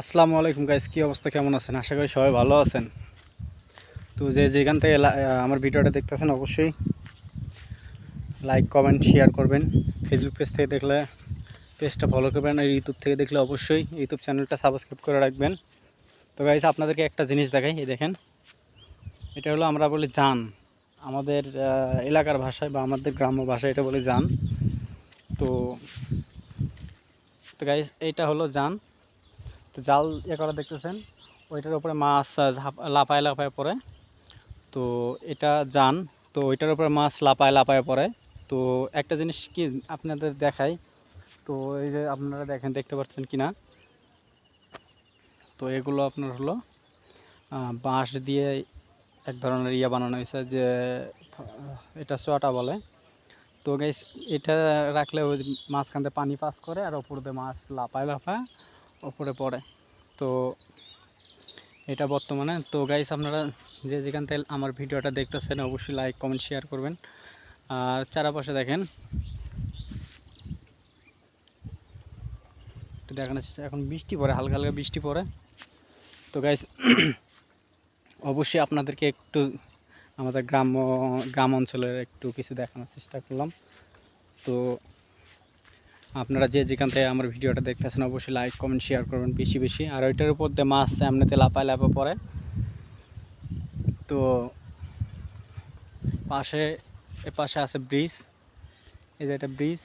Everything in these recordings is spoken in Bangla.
আসসালামু আলাইকুম গাইস কী অবস্থা, কেমন আছেন? আশা করি সবাই ভালো আছেন। তো যে যেখান থেকে আমার ভিডিওটা দেখতেছেন অবশ্যই লাইক কমেন্ট শেয়ার করবেন। ফেসবুক পেজ থেকে দেখলে পেজটা ফলো করবেন। আর ইউটিউব থেকে দেখলে অবশ্যই ইউটিউব চ্যানেলটা সাবস্ক্রাইব করে রাখবেন। তো গাইস আপনাদেরকে একটা জিনিস দেখাই, এই দেখেন। এটা হলো আমরা বলি জান আমাদের এলাকার ভাষায় বা আমাদের গ্রাম্য ভাষায় এটা বলে জান তো তো গাইস এইটা হলো জান তো জাল ইয়ে করা দেখতেছেন, ওইটার উপরে মাছ লাপায় লাপায় পড়ে। তো এটা জান তো ওইটার উপরে মাছ লাপায় লাপায় পড়ে। তো একটা জিনিস কি আপনাদের দেখাই, তো এই যে আপনারা দেখেন, দেখতে পাচ্ছেন কি না তো এগুলো আপনার হলো বাঁশ দিয়ে এক ধরনের ইয়া বানানো হয়েছে যে এটা চটা বলে। তো এটা রাখলে ওই মাঝখান দিয়ে পানি পাস করে আর ওপর দিয়ে মাছ লাফায় লাপায় ওপরে পড়ে। তো এটা বর্তমানে। তো গাইস আপনারা যে যেখান থেকে আমার ভিডিওটা দেখতেছেন, অবশ্যই লাইক কমেন্ট শেয়ার করবেন। আর চারাপাশে দেখেন। দেখানো এখন বৃষ্টি পড়ে, হালকা হালকা বৃষ্টি পড়ে। তো গাইস অবশ্যই আপনাদেরকে একটু আমাদের গ্রাম্য গ্রাম অঞ্চলের একটু কিছু দেখানোর চেষ্টা করলাম। তো আপনারা যে যেখান থেকে আমার ভিডিওটা দেখতেছেন, অবশ্যই লাইক কমেন্ট শেয়ার করবেন বেশি বেশি। আর ওইটার উপর দিয়ে মাছ এমনিতে লাপায় লাপা পড়ে। তো পাশে, এ পাশে আছে ব্রিজ। এই যে একটা ব্রিজ।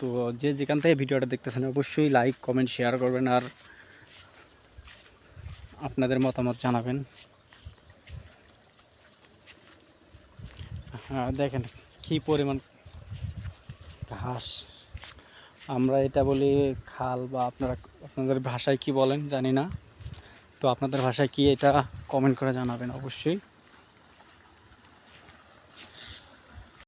তো যে যেখান থেকে ভিডিওটা দেখতেছেন, অবশ্যই লাইক কমেন্ট শেয়ার করবেন আর আপনাদের মতামত জানাবেন। হ্যাঁ দেখেন। কী পরিমাণ ঘাস? আমরা এটা বলি খাল বা আপনারা, আপনাদের ভাষায় কি বলেন জানি না। তো আপনাদের ভাষায় কি এটা কমেন্ট করে জানাবেন অবশ্যই।